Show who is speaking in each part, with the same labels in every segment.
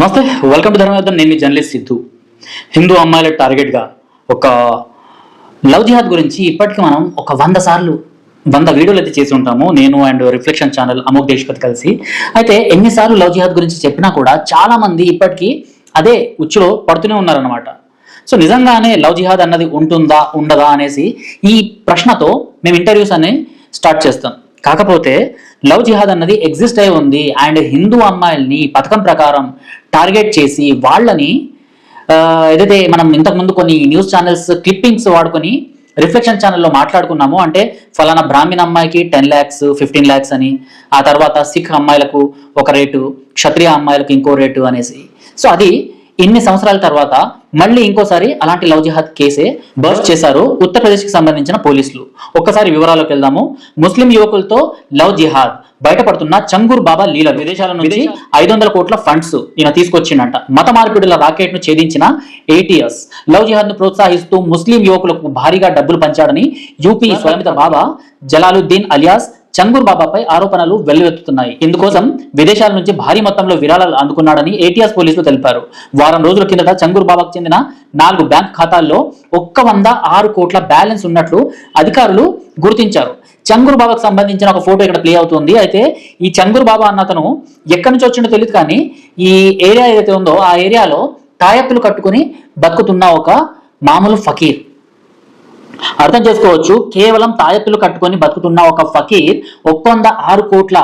Speaker 1: నమస్తే welcome to ధర్మవర్ధన్ నేను మీ journalist Siddhu. Hindu అమ్మాయిల టార్గెట్గా ఒక లవ్ జిహాద్ గురించి ఇప్పటికీ మనం ఒక వంద సార్లు వంద వీడియోలు అయితే చేసి ఉంటాము. నేను and reflection channel Amok Deshpati కలిసి. అయితే ఎన్నిసార్లు లవ్ జిహాద్ గురించి చెప్పినా కూడా చాలా మంది ఇప్పటికీ అదే ఉచ్చులో పడుతూనే ఉన్నారనమాట సో నిజంగానే లవ్ జిహాద్ అన్నది ఉంటుందా ఉండదా అనేసి ఈ ప్రశ్నతో మేము ఇంటర్వ్యూస్ అనే స్టార్ట్ చేస్తాం. కాకపోతే లవ్ జిహాద్ అన్నది ఎగ్జిస్ట్ అయి ఉంది. అండ్ హిందూ అమ్మాయిల్ని పథకం ప్రకారం టార్గెట్ చేసి వాళ్ళని ఏదైతే మనం ఇంతకుముందు కొన్ని న్యూస్ ఛానల్స్ క్లిప్పింగ్స్ వాడుకొని రిఫ్లెక్షన్ ఛానల్లో మాట్లాడుకున్నాము అంటే ఫలానా బ్రాహ్మణ అమ్మాయికి టెన్ ల్యాక్స్ ఫిఫ్టీన్ ల్యాక్స్ అని ఆ తర్వాత సిక్ అమ్మాయిలకు ఒక రేటు క్షత్రియ అమ్మాయిలకు ఇంకో రేటు అనేసి. సో అది ఇన్ని సంవత్సరాల తర్వాత మళ్ళీ ఇంకోసారి అలాంటి లవ్ జిహాద్ కేసే బర్స్ట్ చేశారు ఉత్తరప్రదేశ్కి సంబంధించిన పోలీసులు. ఒక్కసారి వివరాల్లోకి వెళ్దాము. ముస్లిం యువకులతో లవ్ జిహాద్. బయటపడుతున్న చంగూర్ బాబా లీలలు. విదేశాల నుంచి ఐదు వందల కోట్ల ఫండ్స్ ఈయన తీసుకొచ్చిండంట. మత మార్పిడుల రాకెట్ను ఛేదించిన ఏటీఎస్ లవ్ జిహాద్ను ప్రోత్సహిస్తూ ముస్లిం యువకులకు భారీగా డబ్బులు పంచాడని యూపీ స్వయంత బాబా జలాలుద్దీన్ అలియాస్ చంగూర్ బాబాపై ఆరోపణలు వెల్లువెత్తుతున్నాయి. ఇందుకోసం విదేశాల నుంచి భారీ మొత్తంలో విరాళాలు అందుకున్నాడని ఏటీఎస్ పోలీసులు తెలిపారు. వారం రోజుల కిందట చంగూర్ బాబాకు చెందిన నాలుగు బ్యాంక్ ఖాతాల్లో ఒక్క వంద ఆరు కోట్ల బ్యాలెన్స్ ఉన్నట్లు అధికారులు గుర్తించారు. చంగూర్ బాబాకు సంబంధించిన ఒక ఫోటో ఇక్కడ ప్లే అవుతుంది. అయితే ఈ చంగూర్ బాబా అన్న అతను ఎక్కడి నుంచి వచ్చిండో తెలియదు కానీ ఈ ఏరియా ఏదైతే ఉందో ఆ ఏరియాలో టాయప్పులు కట్టుకుని బతుకుతున్న ఒక మామూలు ఫకీర్. అర్థం చేసుకోవచ్చు. కేవలం తాయెత్తులు కట్టుకొని బతుకుతున్న ఒక ఫకీర్ ఒక్కొంద ఆరు కోట్ల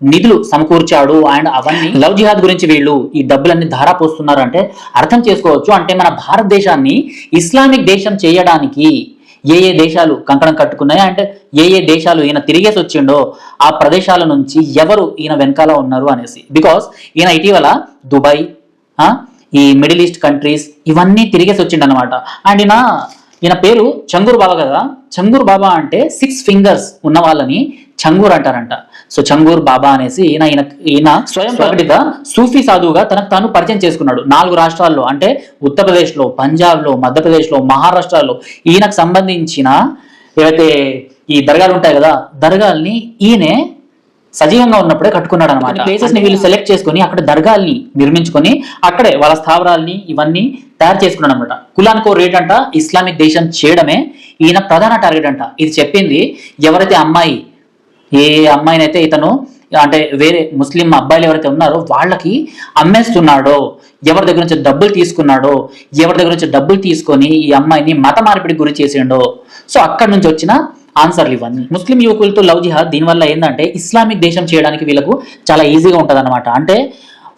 Speaker 1: నిధులు సమకూర్చాడు. అండ్ అవన్నీ లవ్ జిహాద్ గురించి వీళ్ళు ఈ డబ్బులన్నీ ధారా పోస్తున్నారు అంటే అర్థం చేసుకోవచ్చు. అంటే మన భారతదేశాన్ని ఇస్లామిక్ దేశం చేయడానికి ఏ ఏ దేశాలు కంకణం కట్టుకున్నాయి? అంటే ఏ ఏ దేశాలు ఈయన తిరిగేసి వచ్చిండో ఆ ప్రదేశాల నుంచి ఎవరు ఈయన వెనకాల ఉన్నారు అనేసి. బికాస్ ఈయన ఇటీవల దుబాయ్ ఆ, ఈ మిడిల్ ఈస్ట్ కంట్రీస్ ఇవన్నీ తిరిగేసి వచ్చిండనమాట అండ్ ఈయన ఈయన పేరు చంగూర్ బాబా కదా. చంగూర్ బాబా అంటే సిక్స్ ఫింగర్స్ ఉన్న వాళ్ళని చంగూర్ అంటారంట. సో చంగూర్ బాబా అనేసి ఈయన ఈయన ఈయన స్వయం ప్రకటిత సూఫీ సాధువుగా తనకు తాను పరిచయం చేసుకున్నాడు. నాలుగు రాష్ట్రాల్లో అంటే ఉత్తరప్రదేశ్లో పంజాబ్లో మధ్యప్రదేశ్లో మహారాష్ట్రలో ఈయనకు సంబంధించిన ఏవైతే ఈ దర్గాలు ఉంటాయి కదా దర్గాల్ని ఈయనే సజీవంగా ఉన్నప్పుడే కట్టుకున్నాడు అనమాట ప్లేసెస్ని వీళ్ళు సెలెక్ట్ చేసుకొని అక్కడ దర్గాల్ని నిర్మించుకొని అక్కడే వాళ్ళ స్థావరాల్ని ఇవన్నీ తయారు చేసుకున్నాడు అనమాట కులానికో రేట్ అంట ఇస్లామిక్ దేశం చేయడమే ఈయన ప్రధాన టార్గెట్ అంట. ఇది చెప్పింది ఎవరైతే అమ్మాయి ఏ అమ్మాయినైతే ఇతను అంటే వేరే ముస్లిం అబ్బాయిలు ఎవరైతే ఉన్నారో వాళ్ళకి అమ్మేస్తున్నాడో ఎవరి దగ్గర నుంచి డబ్బులు తీసుకున్నాడో ఎవరి దగ్గర నుంచి డబ్బులు తీసుకొని ఈ అమ్మాయిని మత మార్పిడికి గురి చేసిండో. సో అక్కడి నుంచి వచ్చిన ఆన్సర్లు ఇవన్నీ ముస్లిం యువకులతో లవ్ జిహాద్ దీనివల్ల ఏంటంటే ఇస్లామిక్ దేశం చేయడానికి వీళ్ళకు చాలా ఈజీగా ఉంటుంది అంటే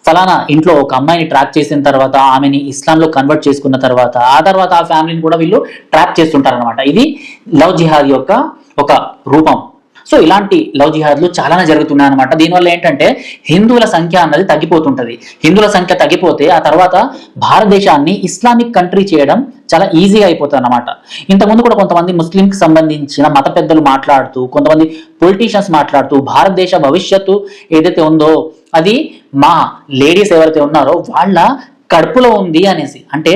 Speaker 1: ఫలానా ఇంట్లో ఒక అమ్మాయిని ట్రాప్ చేసిన తర్వాత ఆమెని ఇస్లాంలో కన్వర్ట్ చేసుకున్న తర్వాత ఆ తర్వాత ఆ ఫ్యామిలీని కూడా వీళ్ళు ట్రాప్ చేస్తుంటారు అనమాట ఇది లవ్ జిహాద్ యొక్క ఒక రూపం. సో ఇలాంటి లవ్ జిహాద్లు చాలానే జరుగుతున్నాయి అనమాట దీనివల్ల ఏంటంటే హిందువుల సంఖ్య అన్నది తగ్గిపోతుంటది. హిందువుల సంఖ్య తగ్గిపోతే ఆ తర్వాత భారతదేశాన్ని ఇస్లామిక్ కంట్రీ చేయడం చాలా ఈజీగా అయిపోతుంది అనమాట ఇంతకుముందు కూడా కొంతమంది ముస్లింకి సంబంధించిన మత పెద్దలు మాట్లాడుతూ కొంతమంది పొలిటీషియన్స్ మాట్లాడుతూ భారతదేశ భవిష్యత్తు ఏదైతే ఉందో అది మా లేడీస్ ఎవరైతే ఉన్నారో వాళ్ళ కడుపులో ఉంది అనేసి. అంటే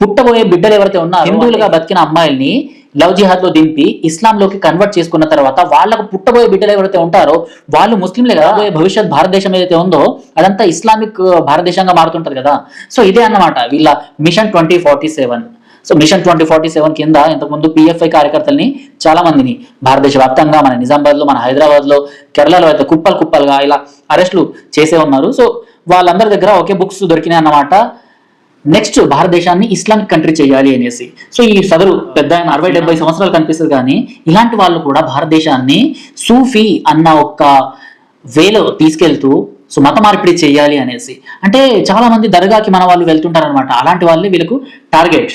Speaker 1: పుట్టబోయే బిడ్డలు ఎవరైతే ఉన్నారో హిందువులుగా బతికిన అమ్మాయిల్ని లవ్ జిహాద్లో దింపి ఇస్లాంలోకి కన్వర్ట్ చేసుకున్న తర్వాత వాళ్ళకు పుట్టబోయే బిడ్డలు ఎవరైతే ఉంటారో వాళ్ళు ముస్లింలే కదా. భవిష్యత్ భారతదేశం ఏదైతే ఉందో అదంతా ఇస్లామిక్ భారతదేశంగా మారుతుంటది కదా. సో ఇదే అన్నమాట వీళ్ళ mission twenty forty seven. So mission twenty forty seven కింద ఇంతకుముందు పిఎఫ్ఐ కార్యకర్తల్ని చాలా మందిని భారతదేశ వ్యాప్తంగా మన నిజామాబాద్లో మన హైదరాబాద్లో కేరళలో అయితే కుప్పలు కుప్పలుగా ఇలా అరెస్టులు చేసే ఉన్నారు. సో వాళ్ళందరి దగ్గర ఒకే బుక్స్ దొరికినాయి అన్నమాట. నెక్స్ట్ భారతదేశాన్ని ఇస్లామిక్ కంట్రీ చేయాలి అనేసి. సో ఈ సదరు పెద్ద ఆయన అరవై డెబ్బై సంవత్సరాలు కనిపిస్తుంది కానీ ఇలాంటి వాళ్ళు కూడా భారతదేశాన్ని సూఫీ అన్న ఒక్క వేలో తీసుకెళ్తూ సో మత మార్పిడి చేయాలి అనేసి. అంటే చాలా మంది దర్గాకి మన వాళ్ళు వెళ్తుంటారు అనమాట అలాంటి వాళ్ళే వీళ్ళకు టార్గెట్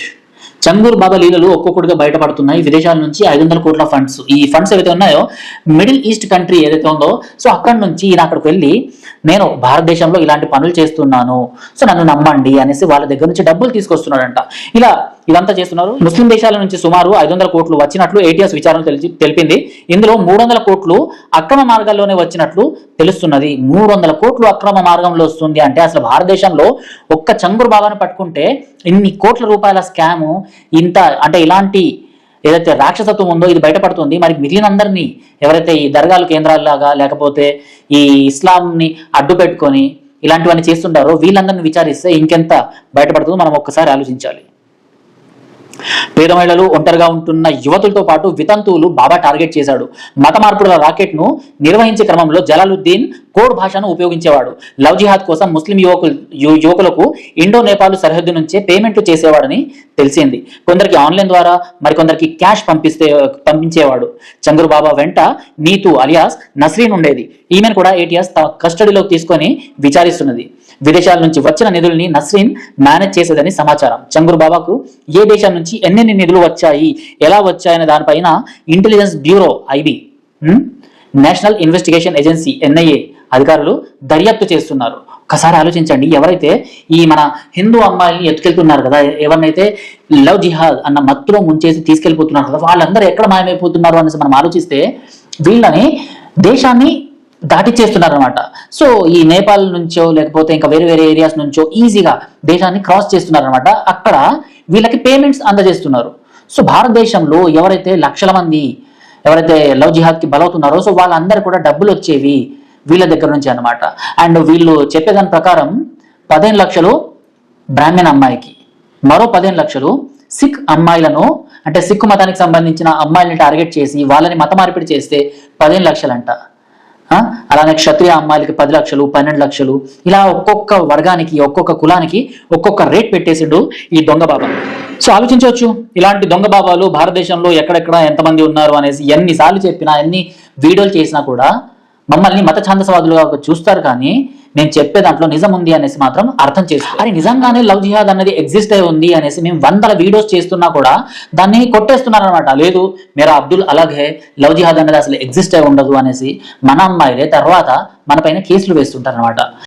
Speaker 1: చంగూర్ బాబా లీలలు ఒక్కొక్కటిగా బయటపడుతున్నాయి. విదేశాల నుంచి ఐదు వందల కోట్ల ఫండ్స్. ఈ ఫండ్స్ ఏవైతే ఉన్నాయో మిడిల్ ఈస్ట్ కంట్రీ ఏదైతే ఉందో సో అక్కడి నుంచి ఈయన అక్కడికి వెళ్ళి నేను భారతదేశంలో ఇలాంటి పనులు చేస్తున్నాను. సో నన్ను నమ్మండి అనేసి వాళ్ళ దగ్గర నుంచి డబ్బులు తీసుకొస్తున్నాడంట. ఇలా ఇదంతా చేస్తున్నారు. ముస్లిం దేశాల నుంచి సుమారు ఐదు వందల కోట్లు వచ్చినట్లు ఏటీఎస్ విచారణ తెలిపింది. ఇందులో మూడు వందల కోట్లు అక్రమ మార్గాల్లోనే వచ్చినట్లు తెలుస్తున్నది. మూడు వందల కోట్లు అక్రమ మార్గంలో వస్తుంది అంటే అసలు భారతదేశంలో ఒక్క చంగురు బాబాను పట్టుకుంటే ఇన్ని కోట్ల రూపాయల స్కాము ఇంత అంటే ఇలాంటి ఏదైతే రాక్షసత్వం ఉందో ఇది బయటపడుతుంది. మరి మిగిలిన అందరినీ ఎవరైతే ఈ దర్గాలు కేంద్రాల్లాగా లేకపోతే ఈ ఇస్లాంని అడ్డు పెట్టుకొని ఇలాంటివన్నీ చేస్తుంటారో వీళ్ళందరిని విచారిస్తే ఇంకెంత బయటపడుతుందో మనం ఒక్కసారి ఆలోచించాలి. పేద మహిళలు ఒంటరిగా ఉంటున్న యువతులతో పాటు వితంతువులు బాబా టార్గెట్ చేశాడు. మత మార్పుల రాకెట్ను నిర్వహించే క్రమంలో జలాలుద్దీన్ కోడ్ భాషను ఉపయోగించేవాడు. లవ్ జిహాద్ కోసం ముస్లిం యువకులు యువకులకు ఇండో నేపాల్ సరిహద్దు నుంచే పేమెంట్లు చేసేవాడని తెలిసింది. కొందరికి ఆన్లైన్ ద్వారా మరికొందరికి క్యాష్ పంపిస్తే పంపించేవాడు. చంద్రబాబా వెంట నీతు అలియాస్ నస్రీన్ ఉండేది. ఈమెను కూడా ఏటీఎస్ తమ కస్టడీలోకి తీసుకొని విచారిస్తున్నది. విదేశాల నుంచి వచ్చిన నిధుల్ని నస్రీన్ మేనేజ్ చేసేదని సమాచారం. చంగురు బాబాకు ఏ దేశం నుంచి ఎన్నెన్ని నిధులు వచ్చాయి ఎలా వచ్చాయనే దానిపైన intelligence bureau IB national investigation agency NIA అధికారులు దర్యాప్తు చేస్తున్నారు. ఒకసారి ఆలోచించండి ఎవరైతే ఈ మన హిందూ అమ్మాయిని ఎత్తుకెళ్తున్నారు కదా ఎవరినైతే లవ్ జిహాద్ అన్న మత్తులో ముంచేసి తీసుకెళ్ళిపోతున్నారు కదా వాళ్ళందరూ ఎక్కడ మాయమైపోతున్నారు అనేసి మనం ఆలోచిస్తే వీళ్ళని దేశాన్ని దాటి చేస్తున్నారనమాట సో ఈ నేపాల్ నుంచో లేకపోతే ఇంకా వేరే వేరే ఏరియాస్ నుంచో ఈజీగా దేశాన్ని క్రాస్ చేస్తున్నారనమాట అక్కడ వీళ్ళకి పేమెంట్స్ అందజేస్తున్నారు. సో భారతదేశంలో ఎవరైతే లక్షల మంది ఎవరైతే లవ్ జిహాద్కి బలవుతున్నారో సో వాళ్ళందరూ కూడా డబ్బులు వచ్చేవి వీళ్ళ దగ్గర నుంచి అన్నమాట. అండ్ వీళ్ళు చెప్పేదాని ప్రకారం పదిహేను లక్షలు బ్రాహ్మణ అమ్మాయికి మరో పదిహేను లక్షలు సిక్ అమ్మాయిలను అంటే సిక్ మతానికి సంబంధించిన అమ్మాయిలని టార్గెట్ చేసి వాళ్ళని మత మార్పిడి చేస్తే పదిహేను లక్షలంట. అలానే క్షత్రియ అమ్మాయిలకి పది లక్షలు పన్నెండు లక్షలు. ఇలా ఒక్కొక్క వర్గానికి ఒక్కొక్క కులానికి ఒక్కొక్క రేట్ పెట్టేసిండు ఈ దొంగ బాబా. సో ఆలోచించవచ్చు ఇలాంటి దొంగ బాబాలు భారతదేశంలో ఎక్కడెక్కడ ఎంతమంది ఉన్నారు అనేసి ఎన్నిసార్లు చెప్పినా ఎన్ని వీడియోలు చేసినా కూడా మమ్మల్ని మత ఛాందసవాదులుగా చూస్తారు కానీ నేను చెప్పే దాంట్లో నిజం ఉంది అనేసి మాత్రం అర్థం చేసుకో. అరే నిజంగానే లవ్ జిహాద్ అనేది ఎగ్జిస్ట్ అయి ఉంది అనేసి మేము వందల వీడియోస్ చేస్తున్నా కూడా దాన్ని కొట్టేస్తున్నారు అనమాట లేదు మేరా అబ్దుల్ అలాగ్ హే లవ్ జిహాద్ అనేది అసలు ఎగ్జిస్ట్ అయి ఉండదు అనేసి మన అమ్మాయిలే తర్వాత మన పైన కేసులు వేస్తుంటారు అనమాట